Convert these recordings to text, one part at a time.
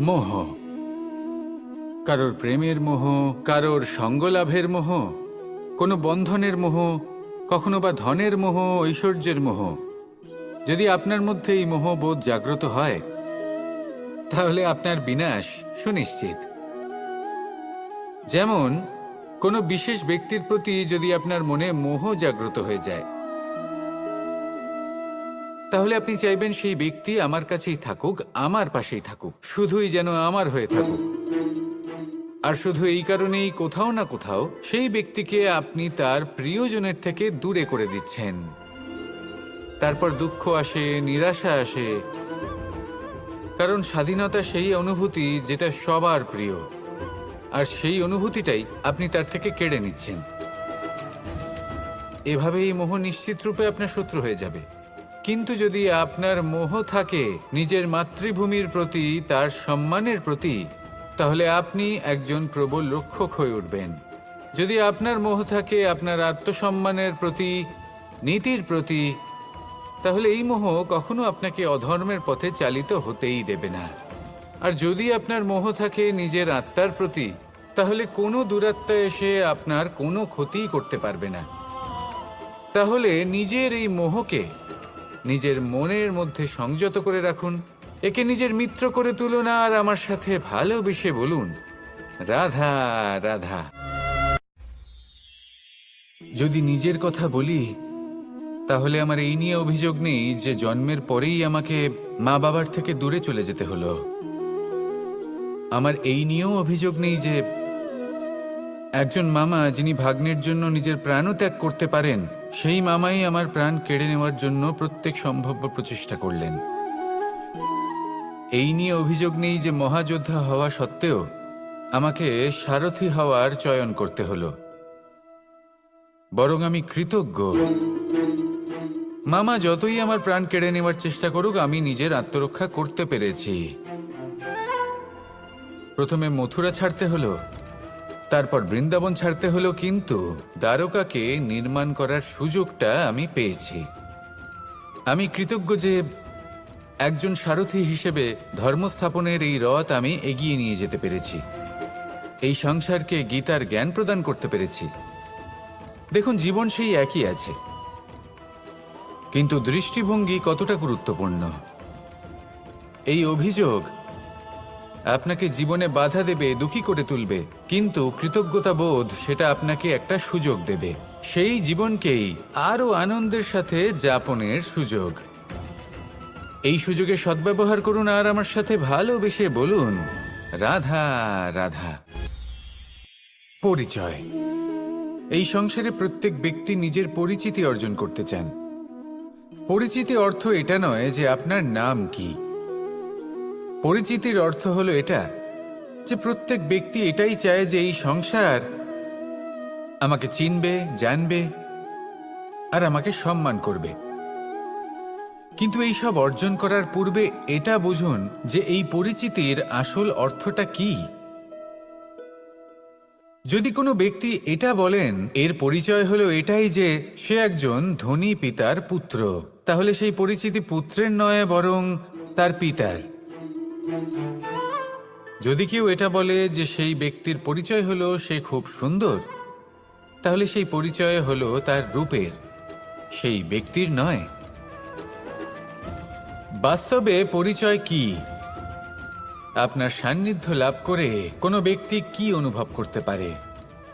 মোহ। কারোর প্রেমের মোহ, কারোর সঙ্গলাভের মোহ, কোনো বন্ধনের মোহ, কখনো বা ধনের মোহ, ঐশ্বর্যের মোহ। যদি আপনার মধ্যে এই মোহবোধ জাগ্রত হয়, তাহলে আপনার বিনাশ সুনিশ্চিত। যেমন, কোনো বিশেষ ব্যক্তির প্রতি যদি আপনার মনে মোহ জাগ্রত হয়ে যায় তাহলে আপনি চাইবেন সেই ব্যক্তি আমার কাছেই থাকুক, আমার পাশেই থাকুক, শুধুই যেন আমার হয়ে থাকুক। আর শুধু এই কারণেই কোথাও না কোথাও সেই ব্যক্তিকে আপনি তার প্রিয়জনের থেকে দূরে করে দিচ্ছেন। তারপর দুঃখ আসে, নিরাশা আসে। কারণ স্বাধীনতা সেই অনুভূতি যেটা সবার প্রিয়। আর সেই অনুভূতিটাই আপনি তার থেকে কেড়ে নিচ্ছেন। এভাবে এই মোহ নিশ্চিত রূপে আপনার শত্রু হয়ে যাবে। কিন্তু যদি আপনার মোহ থাকে নিজের মাতৃভূমির প্রতি, তার সম্মানের প্রতি, তাহলে আপনি একজন প্রবল রক্ষক হয়ে উঠবেন। যদি আপনার মোহ থাকে, আপনার আত্মসম্মানের প্রতি, নীতির প্রতি, তাহলে এই মোহ কখনো আপনাকে অধর্মের পথে চালিত হতেই দেবে না। আর যদি আপনার মোহ থাকে নিজের আত্মার প্রতি, তাহলে কোনো দূরাত্মা এসে আপনার কোনো ক্ষতিই করতে পারবে না। তাহলে নিজের এই মোহকে নিজের মনের মধ্যে সংযত করে রাখুন। একে নিজের মিত্র করে তুলুন আর আমার সাথে ভালোবেসে বলুন, রাধা রাধা। যদি নিজের কথা বলি, তাহলে আমার এই নিয়ে অভিযোগ নেই যে জন্মের পরেই আমাকে মা বাবার থেকে দূরে চলে যেতে হলো। আমার এই নিয়েও অভিযোগ নেই যে একজন মামা যিনি ভাগ্নের জন্য নিজের প্রাণও ত্যাগ করতে পারেন সেই মামাই আমার প্রাণ কেড়ে নেওয়ার জন্য প্রত্যেক সম্ভাব্য প্রচেষ্টা করলেন। এই নিয়ে অভিযোগ নেই যে মহাযোদ্ধা হওয়া সত্ত্বেও আমাকে সারথি হওয়ার চয়ন করতে হলো। বরং আমি কৃতজ্ঞ। মামা যতই আমার প্রাণ কেড়ে নেওয়ার চেষ্টা করুক, আমি নিজের আত্মরক্ষা করতে পেরেছি। প্রথমে মথুরা ছাড়তে হলো। তারপর বৃন্দাবন ছাড়তে হলো কিন্তু দ্বারকাকে নির্মাণ করার সুযোগটা আমি পেয়েছি। আমি কৃতজ্ঞ যে একজন সারথি হিসেবে ধর্মস্থাপনের এই রথ আমি এগিয়ে নিয়ে যেতে পেরেছি। এই সংসারকে গীতার জ্ঞান প্রদান করতে পেরেছি। দেখুন, জীবন সেই একই আছে। কিন্তু দৃষ্টিভঙ্গি কতটা গুরুত্বপূর্ণ? এই অভিযোগ আপনাকে জীবনে বাধা দেবে, দুঃখী করে তুলবে। কিন্তু কৃতজ্ঞতা বোধ সেটা আপনাকে একটা সুযোগ দেবে। সেই জীবনকেই আরও আনন্দের সাথে যাপনের সুযোগ। এই সুযোগে সদ্ব্যবহার করুন আর আমার সাথে ভালোবেসে বলুন, রাধা রাধা। পরিচয়। এই সংসারে প্রত্যেক ব্যক্তি নিজের পরিচিতি অর্জন করতে চান। পরিচিতি অর্থ এটা নয় যে আপনার নাম কি। পরিচিতির অর্থ হলো এটা, যে প্রত্যেক ব্যক্তি এটাই চায় যে এই সংসার আমাকে চিনবে, জানবে আর আমাকে সম্মান করবে। কিন্তু এই সব অর্জন করার পূর্বে এটা বুঝুন যে এই পরিচিতির আসল অর্থটা কি। যদি কোনো ব্যক্তি এটা বলেন, এর পরিচয় হলো এটাই যে সে একজন ধনী পিতার পুত্র। তাহলে সেই পরিচিতি পুত্রের নয়, বরং তার পিতার। যদি কেউ এটা বলে যে সেই ব্যক্তির পরিচয় হলো সে খুব সুন্দর, তাহলে সেই পরিচয় হলো তার রূপের, সেই ব্যক্তির নয়। বাস্তবে পরিচয় কি? আপনার সান্নিধ্য লাভ করে কোনো ব্যক্তি কি অনুভব করতে পারে?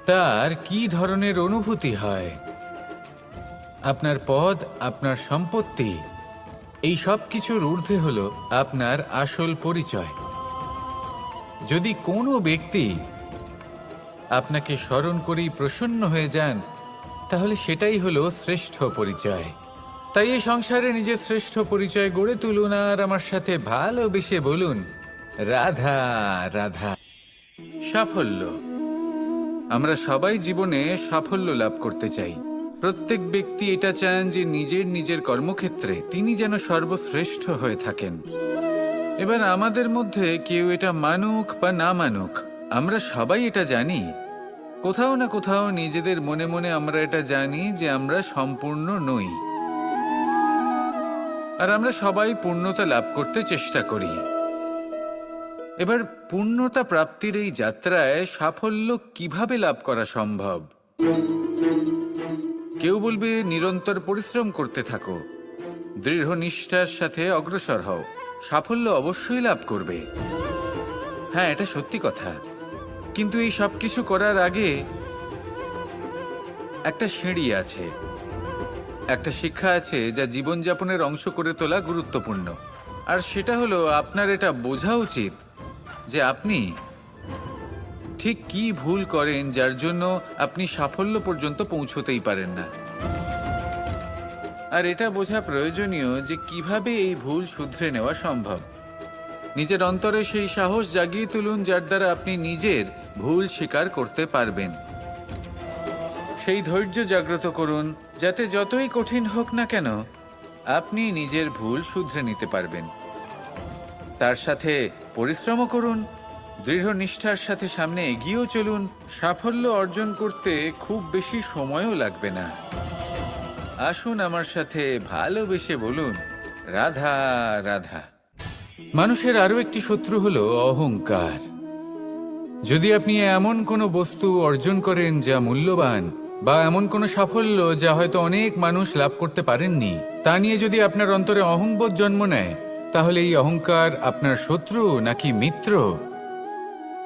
তার কি ধরনের অনুভূতি হয়? আপনার পদ আপনার সম্পত্তি এই সব কিছুর ঊর্ধ্বে হল আপনার আসল পরিচয়। যদি কোনো ব্যক্তি আপনাকে স্মরণ করেই প্রসন্ন হয়ে যান, তাহলে সেটাই হলো শ্রেষ্ঠ পরিচয়। তাই এই সংসারে নিজের শ্রেষ্ঠ পরিচয় গড়ে তুলুন আর আমার সাথে ভালোবেসে বলুন, রাধা রাধা। সাফল্য। আমরা সবাই জীবনে সাফল্য লাভ করতে চাই। প্রত্যেক ব্যক্তি এটা চান যে নিজের নিজের কর্মক্ষেত্রে তিনি যেন সর্বশ্রেষ্ঠ হয়ে থাকেন। এবার আমাদের মধ্যে কেউ এটা মানুক বা না মানুক, আমরা সবাই এটা জানি। কোথাও না কোথাও নিজেদের মনে মনে আমরা এটা জানি যে আমরা সম্পূর্ণ নই। আর আমরা সবাই পূর্ণতা লাভ করতে চেষ্টা করি। এবার পূর্ণতা প্রাপ্তির এই যাত্রায় সাফল্য কীভাবে লাভ করা সম্ভব? কেউ বলবে নিরন্তর পরিশ্রম করতে থাকো। দৃঢ় নিষ্ঠার সাথে অগ্রসর হও। সাফল্য অবশ্যই লাভ করবে। হ্যাঁ এটা সত্যি কথা। কিন্তু এই সব কিছু করার আগে একটা সিঁড়ি আছে। একটা শিক্ষা আছে যা জীবনযাপনের অংশ করে তোলা গুরুত্বপূর্ণ। আর সেটা হলো, আপনার এটা বোঝা উচিত যে আপনি ঠিক কি ভুল করেন যার জন্য আপনি সাফল্য পর্যন্ত পৌঁছতেই পারেন না? আর এটা বোঝা প্রয়োজনীয় যে কীভাবে এই ভুল শুধরে নেওয়া সম্ভব। নিজের অন্তরে সেই সাহস জাগিয়ে তুলুন যার দ্বারা আপনি নিজের ভুল স্বীকার করতে পারবেন। সেই ধৈর্য জাগ্রত করুন, যাতে যতই কঠিন হোক না কেন, আপনি নিজের ভুল শুধরে নিতে পারবেন। তার সাথে পরিশ্রমও করুন দৃঢ় নিষ্ঠার সাথে সামনে এগিয়েও চলুন, সাফল্য অর্জন করতে খুব বেশি সময়ও লাগবে না। আসুন আমার সাথে ভালোবেসে বলুন, রাধা রাধা। মানুষের আরও একটি শত্রু হলো অহংকার। যদি আপনি এমন কোনো বস্তু অর্জন করেন যা মূল্যবান বা এমন কোনো সাফল্য যা হয়তো অনেক মানুষ লাভ করতে পারেননি, তা নিয়ে যদি আপনার অন্তরে অহংবোধ জন্ম নেয়, তাহলে এই অহংকার আপনার শত্রু নাকি মিত্র?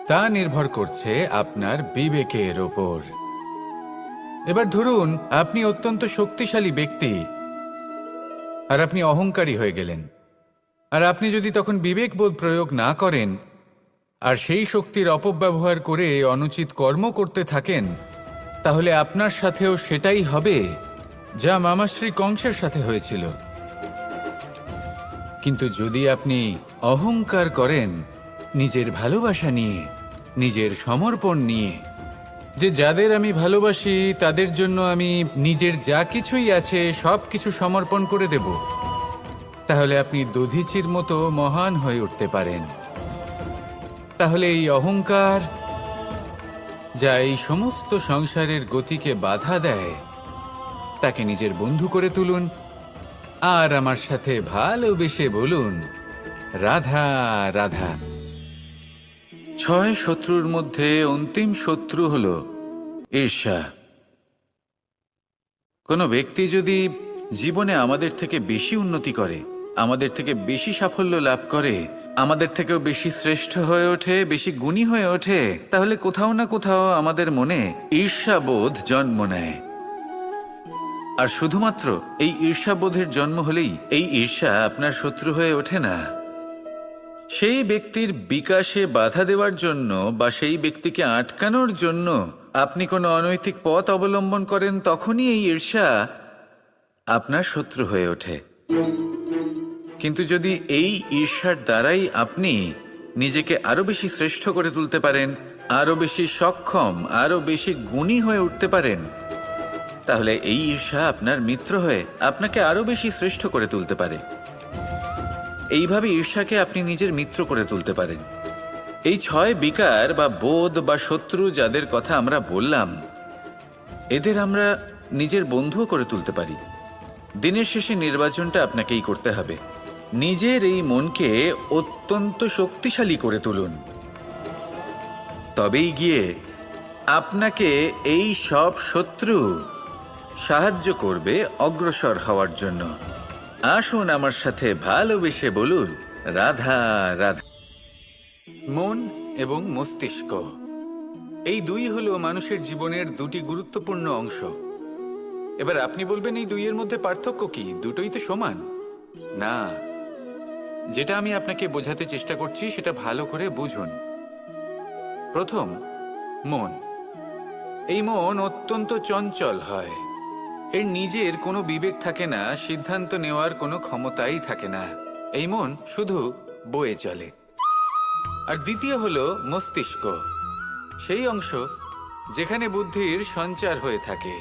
তা নির্ভর করছে আপনার বিবেকের ওপর এবার ধরুন, আপনি অত্যন্ত শক্তিশালী ব্যক্তি, আর আপনি অহংকারী হয়ে গেলেন। আর আপনি যদি তখন বিবেকবোধ প্রয়োগ না করেন, আর সেই শক্তির অপব্যবহার করে অনুচিত কর্ম করতে থাকেন, তাহলে আপনার সাথেও সেটাই হবে যা মামাশ্রী কংসের সাথে হয়েছিল। কিন্তু যদি আপনি অহংকার করেন নিজের ভালোবাসা নিয়ে, নিজের সমর্পণ নিয়ে। যে যাদের আমি ভালোবাসি, তাদের জন্য আমি নিজের যা কিছুই আছে সব কিছু সমর্পণ করে দেব। তাহলে আপনি দধিচির মতো মহান হয়ে উঠতে পারেন। তাহলে এই অহংকার, যা এই সমস্ত সংসারের গতিকে বাধা দেয়, তাকে নিজের বন্ধু করে তুলুন। আর আমার সাথে ভালোবেসে বলুন, রাধা রাধা। ছয় শত্রুর মধ্যে অন্তিম শত্রু হল ঈর্ষা। কোনো ব্যক্তি যদি জীবনে আমাদের থেকে বেশি উন্নতি করে, আমাদের থেকে বেশি সাফল্য লাভ করে, আমাদের থেকেও বেশি শ্রেষ্ঠ হয়ে ওঠে, বেশি গুণী হয়ে ওঠে, তাহলে কোথাও না কোথাও আমাদের মনে ঈর্ষাবোধ জন্ম নেয়। আর শুধুমাত্র এই ঈর্ষাবোধের জন্ম হলেই এই ঈর্ষা আপনার শত্রু হয়ে ওঠে না। সেই ব্যক্তির বিকাশে বাধা দেওয়ার জন্য বা সেই ব্যক্তিকে আটকানোর জন্য আপনি কোনো অনৈতিক পথ অবলম্বন করেন, তখনই এই ঈর্ষা আপনার শত্রু হয়ে ওঠে। কিন্তু যদি এই ঈর্ষার দ্বারাই আপনি নিজেকে আরও বেশি শ্রেষ্ঠ করে তুলতে পারেন আরও বেশি সক্ষম আরও বেশি গুণী হয়ে উঠতে পারেন, তাহলে এই ঈর্ষা আপনার মিত্র হয়ে আপনাকে আরও বেশি শ্রেষ্ঠ করে তুলতে পারে। এইভাবে ঈর্ষাকে আপনি নিজের মিত্র করে তুলতে পারেন। এই ছয় বিকার বা বোধ বা শত্রু যাদের কথা আমরা বললাম, এদের আমরা নিজের বন্ধুও করে তুলতে পারি। দিনের শেষে নির্বাচনটা আপনাকেই করতে হবে। নিজের এই মনকে অত্যন্ত শক্তিশালী করে তুলুন। তবেই গিয়ে আপনাকে এই সব শত্রু সাহায্য করবে অগ্রসর হওয়ার জন্য। আসুন আমার সাথে ভালোবেসে বলুন, রাধা রাধা। মন এবং মস্তিষ্ক, এই দুই হলো মানুষের জীবনের দুটি গুরুত্বপূর্ণ অংশ। এবার আপনি বলবেন এই দুইয়ের মধ্যে পার্থক্য কি? দুটোই তো সমান। না, যেটা আমি আপনাকে বোঝাতে চেষ্টা করছি সেটা ভালো করে বুঝুন। প্রথম, মন। এই মন অত্যন্ত চঞ্চল হয়। এর নিজের কোনো বিবেক থাকে না, সিদ্ধান্ত নেওয়ার কোনো ক্ষমতাই থাকে না। এই মন শুধু বয়ে চলে। আর দ্বিতীয় হলো মস্তিষ্ক। সেই অংশ যেখানে বুদ্ধির সঞ্চার হয়ে থাকে।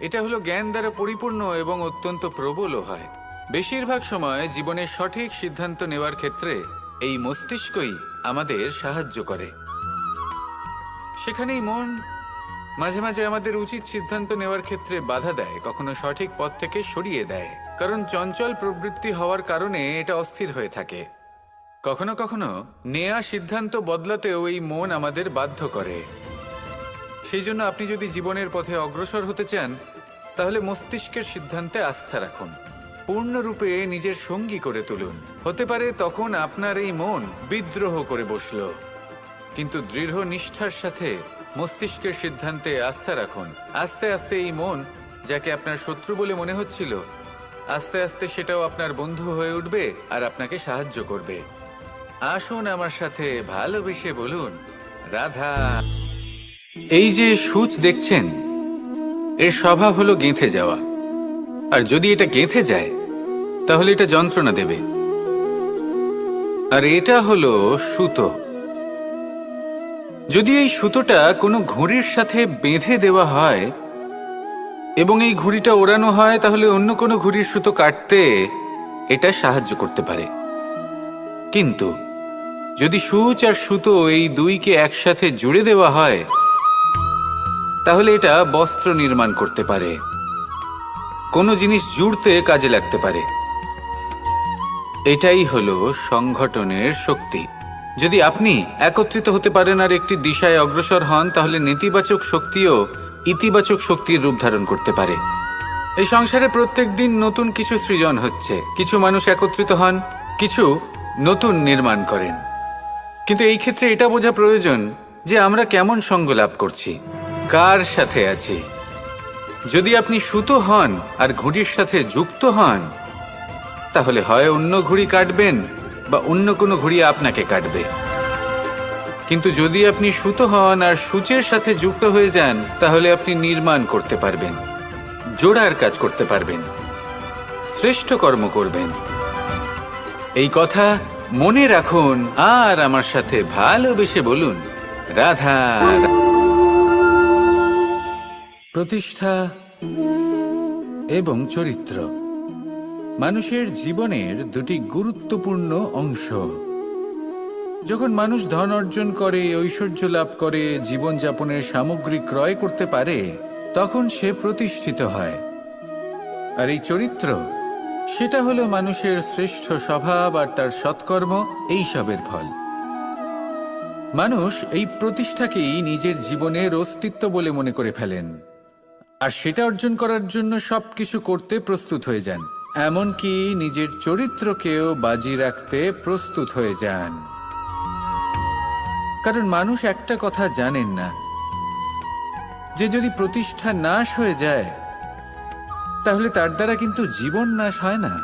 এটা হলো জ্ঞান দ্বারা পরিপূর্ণ এবং অত্যন্ত প্রবলও হয়। বেশিরভাগ সময় জীবনের সঠিক সিদ্ধান্ত নেওয়ার ক্ষেত্রে এই মস্তিষ্কই আমাদের সাহায্য করে। সেখানেই মন মাঝে মাঝে আমাদের উচিত সিদ্ধান্ত নেওয়ার ক্ষেত্রে বাধা দেয়, কখনো সঠিক পথ থেকে সরিয়ে দেয়। কারণ চঞ্চল প্রবৃত্তি হওয়ার কারণে এটা অস্থির হয়ে থাকে। কখনো কখনো নেয়া সিদ্ধান্ত বদলাতেও এই মন আমাদের বাধ্য করে। সেই জন্য আপনি যদি জীবনের পথে অগ্রসর হতে চান, তাহলে মস্তিষ্কের সিদ্ধান্তে আস্থা রাখুন। পূর্ণরূপে নিজের সঙ্গী করে তুলুন। হতে পারে তখন আপনার এই মন বিদ্রোহ করে বসল। কিন্তু দৃঢ় নিষ্ঠার সাথে মস্তিষ্কের সিদ্ধান্তে আস্থা রাখুন। আস্তে আস্তে এই মন, যাকে আপনার শত্রু বলে মনে হচ্ছিল, আস্তে আস্তে সেটাও আপনার বন্ধু হয়ে উঠবে আর আপনাকে সাহায্য করবে। আসুন আমার সাথে ভালোবেসে বলুন, রাধা। এই যে সূচ দেখছেন, এর স্বভাব হলো গেঁথে যাওয়া। আর যদি এটা গেঁথে যায়, তাহলে এটা যন্ত্রণা দেবে। আর এটা হলো সুতো। যদি এই সুতোটা কোনো ঘুড়ির সাথে বেঁধে দেওয়া হয় এবং এই ঘুড়িটা ওড়ানো হয়, তাহলে অন্য কোনো ঘুড়ির সুতো কাটতে এটা সাহায্য করতে পারে। কিন্তু যদি সূচ আর সুতো এই দুইকে একসাথে জুড়ে দেওয়া হয়, তাহলে এটা বস্ত্র নির্মাণ করতে পারে। কোনো জিনিস জুড়তে কাজে লাগতে পারে। এটাই হলো সংগঠনের শক্তি। যদি আপনি একত্রিত হতে পারেন আর একটি দিশায় অগ্রসর হন, তাহলে নেতিবাচক শক্তিও ইতিবাচক শক্তির রূপ ধারণ করতে পারে। এই সংসারে প্রত্যেক দিন নতুন কিছু সৃজন হচ্ছে। কিছু মানুষ একত্রিত হন, কিছু নতুন নির্মাণ করেন। কিন্তু এই ক্ষেত্রে এটা বোঝা প্রয়োজন যে আমরা কেমন সঙ্গ লাভ করছি, কার সাথে আছি। যদি আপনি সুতো হন আর ঘুড়ির সাথে যুক্ত হন, তাহলে হয় অন্য ঘুড়ি কাটবেন বা অন্য কোনো ঘুড়ি আপনাকে কাটবে। কিন্তু যদি আপনি সুতো হন আর সূচের সাথে যুক্ত হয়ে যান, তাহলে আপনি নির্মাণ করতে পারবেন, জোড়ার কাজ করতে পারবেন, শ্রেষ্ঠ কর্ম করবেন। এই কথা মনে রাখুন আর আমার সাথে ভালোবেসে বলুন। রাধা প্রতিষ্ঠা এবং চরিত্র। মানুষের জীবনের দুটি গুরুত্বপূর্ণ অংশ। যখন মানুষ ধন অর্জন করে, ঐশ্বর্য লাভ করে, জীবনযাপনের সামগ্রী ক্রয় করতে পারে, তখন সে প্রতিষ্ঠিত হয়। আর এই চরিত্র, সেটা হলো মানুষের শ্রেষ্ঠ স্বভাব আর তার সৎকর্ম, এই সবের ফল। মানুষ এই প্রতিষ্ঠাকেই নিজের জীবনের অস্তিত্ব বলে মনে করে ফেলেন। আর সেটা অর্জন করার জন্য সবকিছু করতে প্রস্তুত হয়ে যান। এমনকি নিজের চরিত্রকেও বাজি রাখতে প্রস্তুত হয়ে যান। কারণ মানুষ একটা কথা জানেন না। যে যদি প্রতিষ্ঠা নাশ হয়ে যায়, তাহলে তার দ্বারা কিন্তু জীবন নাশ হয় না।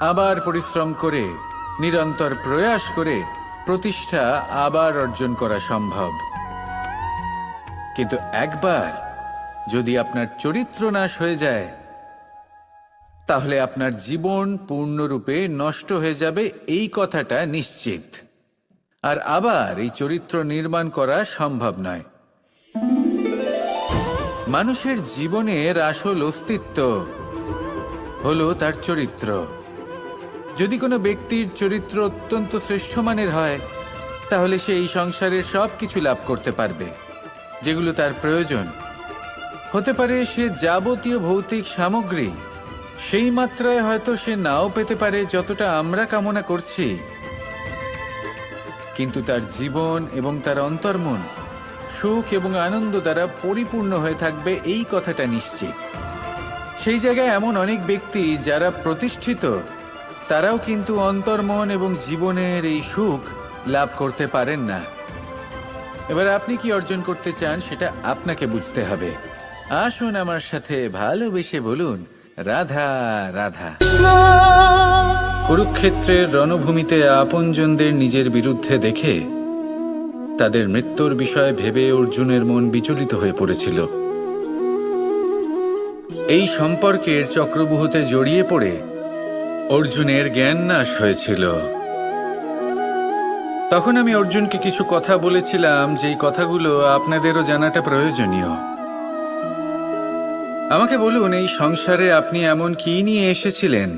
আবার পরিশ্রম করে, নিরন্তর প্রয়াস করে প্রতিষ্ঠা আবার অর্জন করা সম্ভব। কিন্তু একবার যদি আপনার চরিত্র নাশ হয়ে যায় তাহলে আপনার জীবন পূর্ণরূপে নষ্ট হয়ে যাবে এই কথাটা নিশ্চিত। আর আবার এই চরিত্র নির্মাণ করা সম্ভব নয়। মানুষের জীবনের আসল অস্তিত্ব হলো তার চরিত্র। যদি কোনো ব্যক্তির চরিত্র অত্যন্ত শ্রেষ্ঠ মানের হয়, তাহলে সে এই সংসারের সব কিছু লাভ করতে পারবে, যেগুলো তার প্রয়োজন। হতে পারে সে যাবতীয় ভৌতিক সামগ্রী সেই মাত্রায় হয়তো সে নাও পেতে পারে যতটা আমরা কামনা করছি। কিন্তু তার জীবন এবং তার অন্তর্মন সুখ এবং আনন্দ দ্বারা পরিপূর্ণ হয়ে থাকবে এই কথাটা নিশ্চিত। সেই জায়গায় এমন অনেক ব্যক্তি যারা প্রতিষ্ঠিত, তারাও কিন্তু অন্তর্মন এবং জীবনের এই সুখ লাভ করতে পারেন না। এবার আপনি কি অর্জন করতে চান সেটা আপনাকে বুঝতে হবে। আসুন আমার সাথে ভালোবেসে বলুন রাধা রাধা। কুরুক্ষেত্রের রণভূমিতে আপনজনদের নিজের বিরুদ্ধে দেখে তাদের মৃত্যুর বিষয়ে ভেবে অর্জুনের মন বিচলিত হয়ে পড়েছিল। এই সম্পর্কের চক্রবুহতে জড়িয়ে পড়ে অর্জুনের জ্ঞান নাশ হয়েছিল। তখন আমি অর্জুনকে কিছু কথা বলেছিলাম যেই কথাগুলো আপনাদেরও জানাটা প্রয়োজনীয়। আমাকে বলুন, এই সংসারে আপনি এমন কি নিয়ে এসেছিলেন?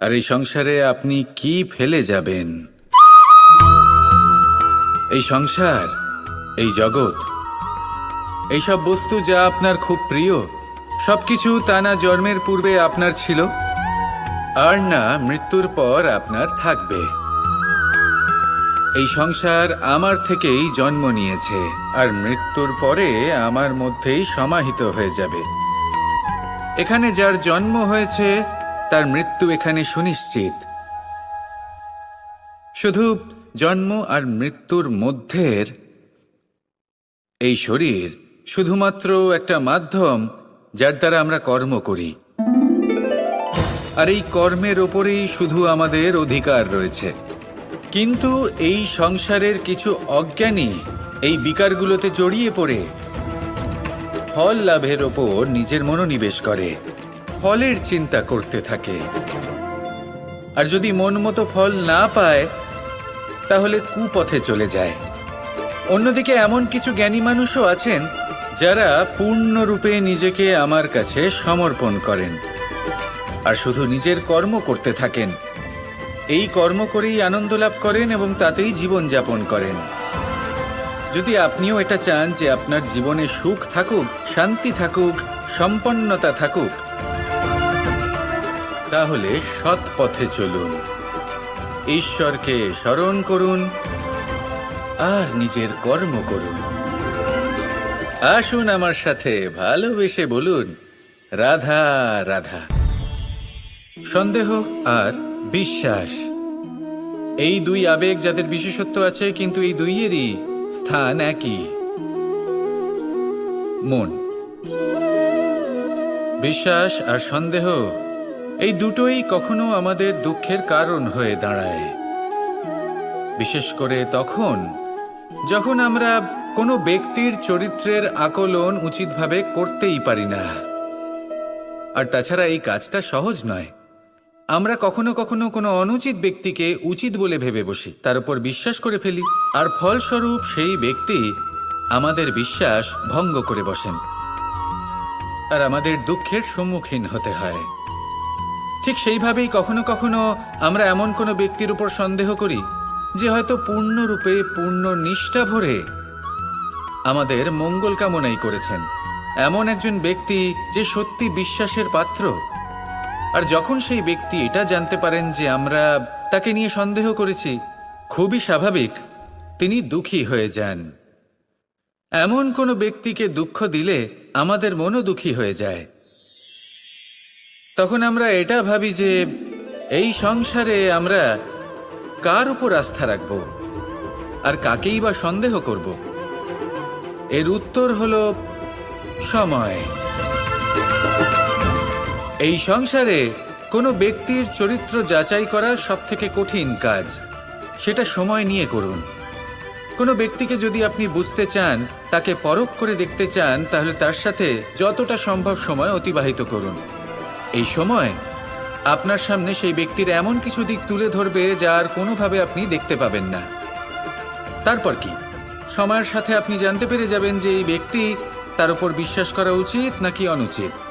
আর এই সংসারে আপনি কি ফেলে যাবেন? এই সংসার, এই জগৎ এইসব বস্তু যা আপনার খুব প্রিয়, সবকিছু তা না জন্মের পূর্বে আপনার ছিল? আর না মৃত্যুর পর আপনার থাকবে। এই সংসার আমার থেকেই জন্ম নিয়েছে, আর মৃত্যুর পরে আমার মধ্যেই সমাহিত হয়ে যাবে। এখানে যার জন্ম হয়েছে, তার মৃত্যু এখানে সুনিশ্চিত। শুধু জন্ম আর মৃত্যুর মধ্যের এই শরীর শুধুমাত্র একটা মাধ্যম যার দ্বারা আমরা কর্ম করি। আর এই কর্মের ওপরেই শুধু আমাদের অধিকার রয়েছে। কিন্তু এই সংসারের কিছু অজ্ঞানী এই বিকারগুলোতে জড়িয়ে পড়ে। ফল লাভের ওপর নিজের মনোনিবেশ করে, ফলের চিন্তা করতে থাকে। আর যদি মন মতো ফল না পায়, তাহলে কুপথে চলে যায়। অন্যদিকে এমন কিছু জ্ঞানী মানুষও আছেন, যারা পূর্ণরূপে নিজেকে আমার কাছে সমর্পণ করেন। আর শুধু নিজের কর্ম করতে থাকেন এই কর্ম করেই আনন্দ লাভ করেন এবং তাতেই জীবন যাপন করেন। যদি আপনিও এটা চান যে আপনার জীবনে সুখ থাকুক, শান্তি থাকুক, সম্পন্নতা থাকুক, তাহলে সৎ পথে চলুন। ঈশ্বরকে স্মরণ করুন আর নিজের কর্ম করুন। আসুন আমার সাথে ভালোবেসে বলুন, রাধা রাধা। সন্দেহ আর বিশ্বাস। এই দুই আবেগ যাদের বিশেষত্ব আছে, কিন্তু এই দুইয়েরই স্থান একই। মন। বিশ্বাস আর সন্দেহ, এই দুটোই কখনো আমাদের দুঃখের কারণ হয়ে দাঁড়ায়। বিশেষ করে তখন, যখন আমরা কোনো ব্যক্তির চরিত্রের আকলন উচিতভাবে করতেই পারি না। আর তাছাড়া এই কাজটা সহজ নয়। আমরা কখনো কখনো কোনো অনুচিত ব্যক্তিকে উচিত বলে ভেবে বসি, তার উপর বিশ্বাস করে ফেলি। আর ফলস্বরূপ সেই ব্যক্তি আমাদের বিশ্বাস ভঙ্গ করে বসেন। আর আমাদের দুঃখের সম্মুখীন হতে হয়। ঠিক সেইভাবেই কখনো কখনো আমরা এমন কোনো ব্যক্তির উপর সন্দেহ করি, যে হয়তো পূর্ণরূপে পূর্ণ নিষ্ঠা ভরে আমাদের মঙ্গল কামনাই করেছেন। এমন একজন ব্যক্তি যে সত্যি বিশ্বাসের পাত্র আর যখন সেই ব্যক্তি এটা জানতে পারেন যে আমরা তাকে নিয়ে সন্দেহ করেছি, খুবই স্বাভাবিক, তিনি দুঃখী হয়ে যান। এমন কোনো ব্যক্তিকে দুঃখ দিলে আমাদের মনও দুঃখী হয়ে যায়। তখন আমরা এটা ভাবি যে এই সংসারে আমরা কার উপর আস্থা রাখব আর কাকেই বা সন্দেহ করব? এর উত্তর হল সময়। এই সংসারে কোনো ব্যক্তির চরিত্র যাচাই করা সব থেকে কঠিন কাজ। সেটা সময় নিয়ে করুন। কোনো ব্যক্তিকে যদি আপনি বুঝতে চান, তাকে পরখ করে দেখতে চান, তাহলে তার সাথে যতটা সম্ভব সময় অতিবাহিত করুন। এই সময় আপনার সামনে সেই ব্যক্তির এমন কিছু দিক তুলে ধরবে যা আর কোনোভাবে আপনি দেখতে পাবেন না। তারপর কি? সময়ের সাথে আপনি জানতে পেরে যাবেন যে এই ব্যক্তি তার উপর বিশ্বাস করা উচিত নাকি অনুচিত।